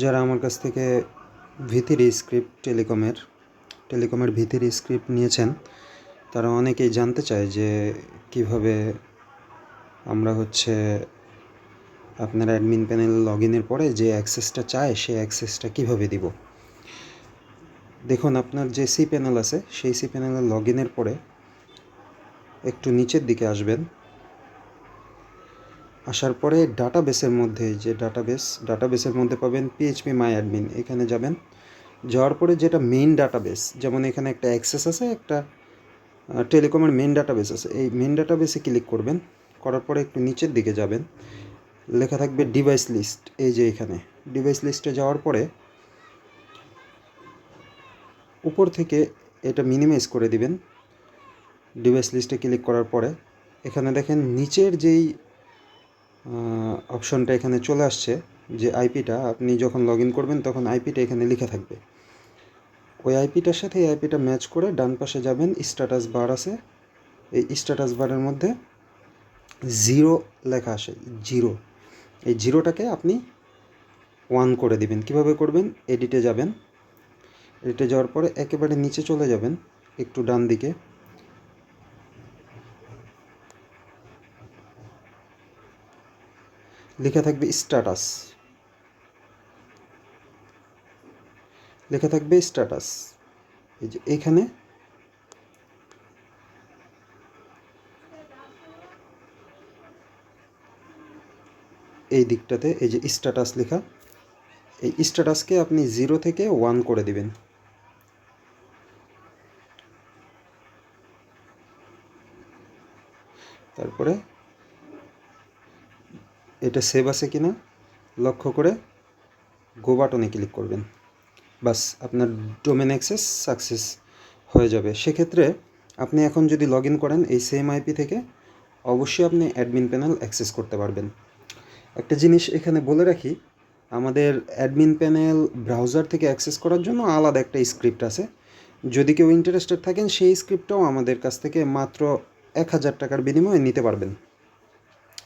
যারা আমার কাছ থেকে ভিথির স্ক্রিপ্ট টেলিকমের টেলিকমের ভিথির স্ক্রিপ্ট নিয়েছেন, তারা অনেকেই জানতে চায় যে কীভাবে আমরা হচ্ছে আপনার অ্যাডমিন প্যানেল লগ ইনের পরে যে অ্যাক্সেসটা চায়, সেই অ্যাক্সেসটা কীভাবে দিব? দেখুন, আপনার যে সি প্যানেল আছে, সেই সি প্যানেলে লগ ইনের পরে একটু নিচের দিকে আসবেন। আসার পরে ডাটাবেসের মধ্যে, যে ডাটাবেস, ডাটাবেসের মধ্যে পাবেন পিএইচপি মাই অ্যাডমিন এখানে যাবেন, যাওয়ার পরে যেটা মেইন ডাটাবেস যেমন এখানে একটা অ্যাক্সেস আছে, একটা টেলিকমের মেইন ডাটাবেস আছে। এই মেইন ডাটাবেসে ক্লিক করবেন, করার পরে একটু নিচের দিকে যাবেন। লেখা থাকবে ডিভাইস লিস্ট এই যে এখানে। ডিভাইস লিস্টে যাওয়ার পরে উপর থেকে এটা মিনিমাইজ করে দিবেন। ডিভাইস লিস্টে ক্লিক করার পরে, এখানে দেখেন নিচের যেই অপশনটা এখানে চলে আসছে যে আইপিটা আপনি যখন লগ করবেন তখন আইপিটা এখানে লেখা থাকবে। ওই আইপিটার সাথে এই আইপিটা ম্যাচ করে ডান পাশে যাবেন স্ট্যাটাস বার আছে। এই স্ট্যাটাস বারের মধ্যে জিরো লেখা আসে জিরো এই জিরোটাকে আপনি ওয়ান করে দিবেন। কীভাবে করবেন? এডিটে যাবেন। এডিটে যাওয়ার পরে একেবারে নিচে চলে যাবেন, একটু ডান দিকে লেখা থাকবে স্ট্যাটাস। লেখা থাকবে স্ট্যাটাস। এই যে এখানে এই দিকটাতে এই যে স্ট্যাটাস লেখা, এই স্ট্যাটাসকে আপনি জিরো থেকে ওয়ান করে দিবেন। তারপরে এটা সেভ আছে কি না লক্ষ্য করে গো বাটনে ক্লিক করবেন। বাস, আপনার ডোমেন অ্যাক্সেস সাকসেস হয়ে যাবে। সেক্ষেত্রে আপনি এখন যদি লগ করেন এই সেম আইপি থেকে, অবশ্যই আপনি অ্যাডমিন প্যানেল অ্যাক্সেস করতে পারবেন। একটা জিনিস এখানে বলে রাখি, আমাদের অ্যাডমিন প্যানেল ব্রাউজার থেকে অ্যাক্সেস করার জন্য আলাদা একটা স্ক্রিপ্ট আছে। যদি কেউ ইন্টারেস্টেড থাকেন, সেই স্ক্রিপ্টটাও আমাদের কাছ থেকে মাত্র এক হাজার টাকার বিনিময়ে নিতে পারবেন।